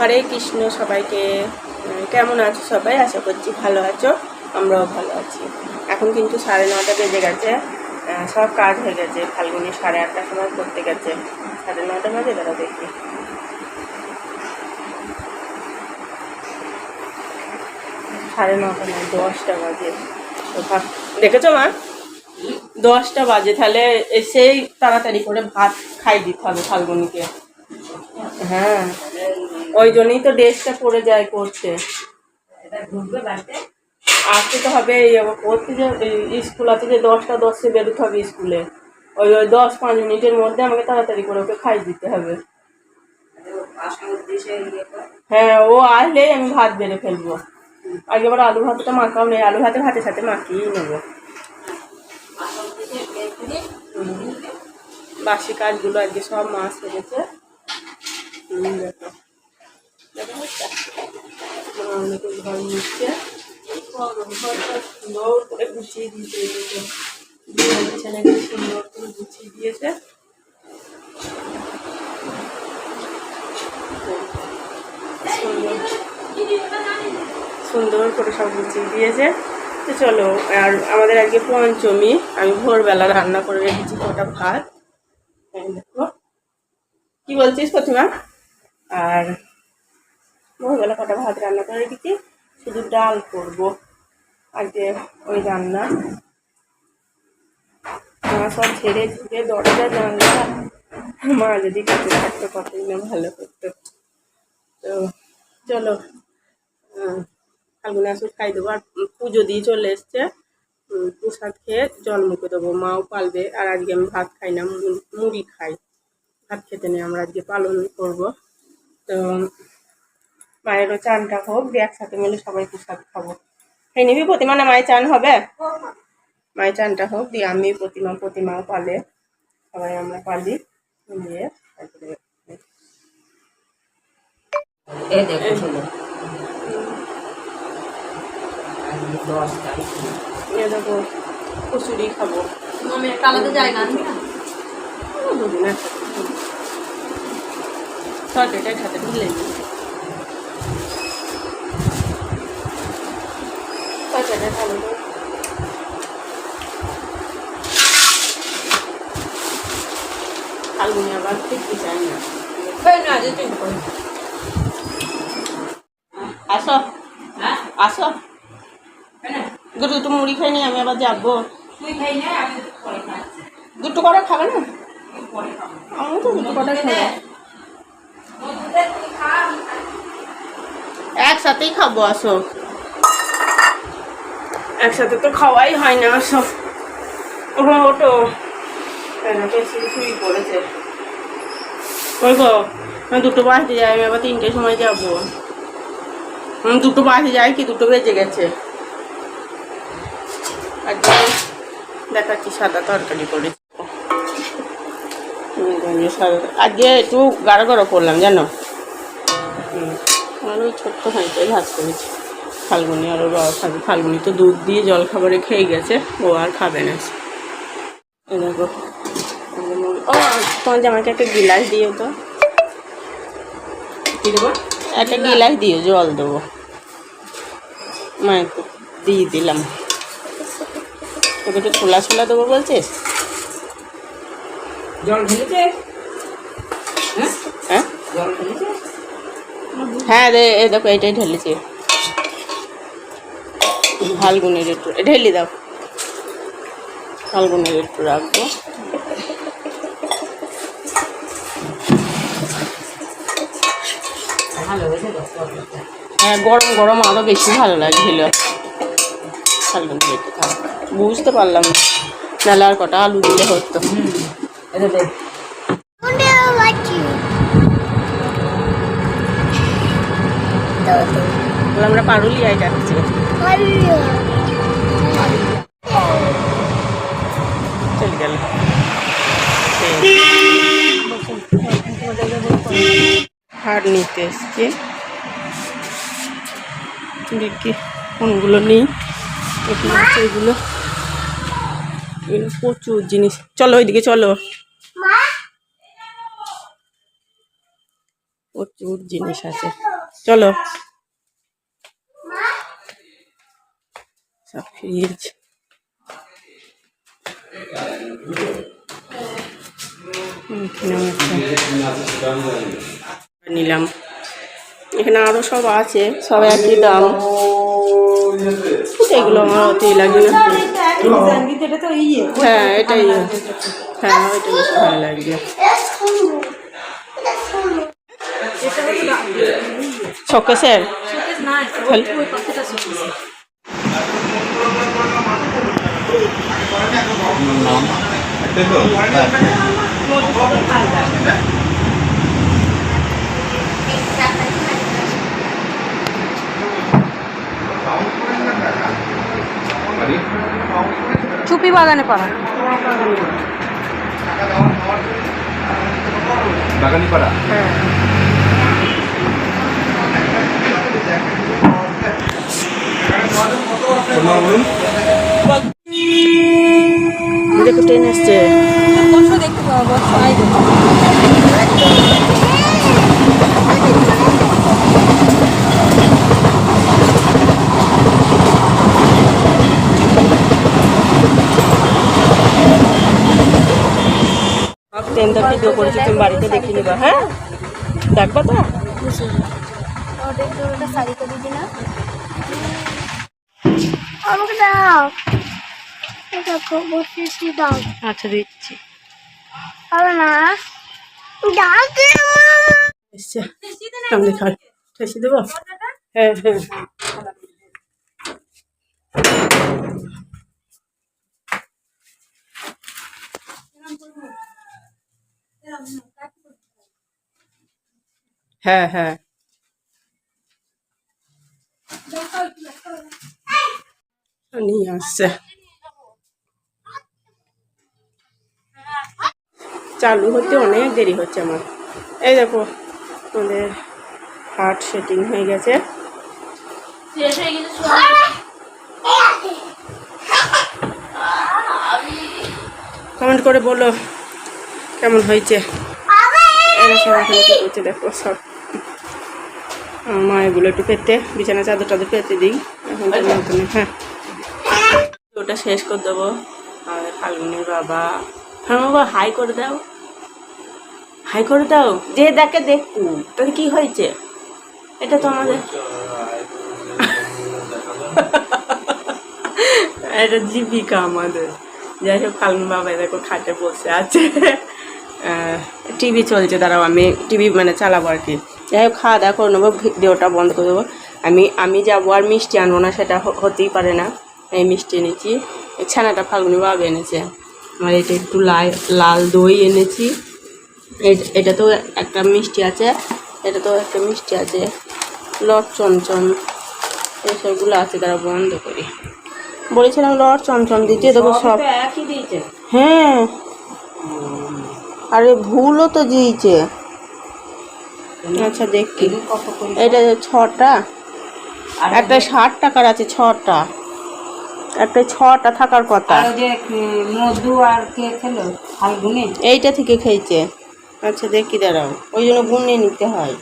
হরে কৃষ্ণ সবাইকে। কেমন আছো সবাই? আশা করছি ভালো আছো। আমরাও ভালো আছি। এখন কিন্তু সাড়ে নটা বেজে গেছে। সব কাজ হয়ে গেছে। ফাল্গুনি সাড়ে আটটার সময় করতে গেছে। সাড়ে নটা বাজে দাঁড়া দেখি। সাড়ে নটা নয় দশটা বাজে। তো ভাব- দেখেছ মা? দশটা বাজে। তাহলে এসেই তাড়াতাড়ি করে ভাত খাই দিতে হবে ফাল্গুনিকে। হ্যাঁ। ওই জন্যই তো ড্রেসটা পরে যায় করতে। আসতে তো হবে এই আবার পড়তে যে স্কুল আছে যে দশটা দশে বেরোতে হবে স্কুলে। ওই ওই দশ পাঁচ মিনিটের মধ্যে আমাকে তাড়াতাড়ি করে ওকে খাই দিতে হবে। হ্যাঁ ও আসলেই আমি ভাত বেড়ে ফেলব। আগে এবার আলু ভাতটা মাখাও নেই আলু ভাতে ভাতের সাথে মাখিয়েই নেব। বাসি কাজগুলো আজকে সব মাছ হয়েছে করে। সুন্দর করে সব গুছিয়ে দিয়েছে। তো চলো, আর আমাদের আজকে পঞ্চমী, আমি ভোরবেলা রান্না করে রেখেছি কটা ভাত। দেখো। কি বলছিস প্রতিমা? আর ভোরবেলা কটা ভাত রান্না করে রেখেছি। শুধু ডাল করব। আজকে ওই রান্না। সব ছেড়ে ঝুড়ে দরজা, জানলা। মা যদি কাছে থাকতো কতই না ভালো করতো। তো চলো ফাল্গুনে আসুক, খাই দেবো। আর পুজো দিয়ে চলে এসছে। প্রসাদ খেয়ে জল মুখে দেবো। মাও পালবে। আর আজকে আমি ভাত খাই না মুড়ি খাই। ভাত খেতে নেই, আমরা আজকে পালন করব। তো মায়েরও চানটা হোক দিয়ে একসাথে মিলে সবাই প্রসাদ খাব। খেয়ে নিবি? প্রতিমা না মায়ের চান হবে? মায়ের চানটা হোক দিয়ে আমি প্রতিমা প্রতিমাও পালে সবাই আমরা পালি দিয়ে তারপরে এই দেখো দশ তারিখ দেখো কচুরি খাব। আলাদা জায়গা আনবি না? দুদিন একসাথে খাতে ঢুলে দিই ভালো করে। ফাল্গুনি আবার দেখতে চাই না। না যে তুই আসো। হ্যাঁ? আসো। দুটো দুটো মুড়ি খাই নি আমি আবার যাব। দুটো করে খাবে না? আমি তো দুটো করে খাব। একসাথেই খাব আসো। একসাথে তো খাওয়াই হয় না কেন শুরু শুরুই পড়েছে ওই গো দুটো বাজতে যাই, আমি আবার তিনটের সময় যাব। দুটো বাজে যাই কি, দুটো বেজে গেছে। আজকে দেখাচ্ছি সাদা তরকারি করে। আজকে একটু গাঢ় গাঢ় করলাম, জানো? ওই ছোট্ট হাঁড়িটাই ভাত করেছি। ফাল্গুনি আর ওর বাবা খাবে ফাল্গুনি তো দুধ দিয়ে জল খাবারে খেয়ে গেছে ও আর খাবে না। দেখো ও তোমার জামাকে একটা গিলাস দিও তো। একটা গিলাস দিও জল দেবো। মায়ের দিয়ে দিলাম। তোকে একটু ছোলা ছোলা দেবো বলছিস জল ঢেলেছে? হ্যাঁ? হ্যাঁ? হ্যাঁ রে এ দেখো এটাই ঢেলেছি। ফাল্গুনের একটু ঢেলি দাও। ফাল্গুনের একটু রাখব। হ্যাঁ গরম গরম আরও বেশি ভালো লাগছিল। ফাল্গুনের একটু বুঝতে পারলাম নাহলে আর কটা আলু দিলে হতো। আমরা পারুলিয়ায় যাচ্ছি। চলে গেল হার নিতে এসছি। দেখি কোনগুলো নেই? এগুলো। এগুলো প্রচুর জিনিস। চলো ওইদিকে, চলো। প্রচুর জিনিস আছে। চলো। সব নিলাম এখানে আরও সব আছে সব একই দাম। এগুলো আমার অতই লাগে না। হ্যাঁ এটাই। হ্যাঁ ওইটা বেশ ভালো লাগবে শোকেসের। না ওই পাখিটা শুকিয়েছে চুপি বাগানে পাড়া? বাগানিপাড়া হ্যাঁ। তোমার বলুন। ট্রেন দেখতে পাবো ট্রেনটা ভিডিও করেছি? তুমি বাড়িতে দেখে নিবা হ্যাঁ? দেখবা তো? আমাকে দাও। বসিয়েছি দাও। আচ্ছা দিচ্ছি। হবে না সামনে খাল ঠেসে দেবো? হ্যাঁ হ্যাঁ। হ্যাঁ হ্যাঁ। নিয়ে আসছে। চালু হতে অনেক দেরি হচ্ছে আমার। এই দেখো আমাদের হার্ট সেটিং হয়ে গেছে। কমেন্ট করে বলো কেমন হয়েছে। দেখো সব। মা এগুলো একটু পেতে বিছানা চাদর টাদর পেতে দিই। এখন হ্যাঁ। ওটা শেষ করে দেবো। আর ফাল্গুনির বাবা। বাবা হাই করে দাও। হাই করে দাও। যে দেখে দেখু তোর কি হয়েছে? এটা তো আমাদের এটা জীবিকা আমাদের। যাই হোক ফাল্গুন বাবা দেখো খাটে বসে আছে। টিভি চলছে, দাঁড়াও, আমি টিভি মানে চালাবো আর কি। যাই হোক, খাওয়া দাওয়া করে নেব, ভিডিওটা বন্ধ করে দেবো। আমি আমি যাব আর মিষ্টি আনব না, সেটা হতেই পারে না। এই মিষ্টি এনেছি। ছানাটা ফাল্গুনি বাবা এনেছে। আর এটা একটু লাল লাল দই এনেছি। এটা তো একটা মিষ্টি আছে এটা তো একটা মিষ্টি আছে। লট চমচম এইসবগুলো আছে তারা বন্ধ করি। বলেছিলাম লট চমচম দিতে দেখো সব একই দিয়েছে। হ্যাঁ। আরে ভুলও তো দিয়েছে। আচ্ছা দেখি। এটা ছটা। একটা ষাট টাকার আছে ছটা। একটা ছটা থাকার কথা। ওই যে মধু আর কে খেলো? ফাল্গুনে? এইটা থেকে খেয়েছে। আচ্ছা দেখি দাঁড়াও। ওই জন্য গুনে নিতে হয়।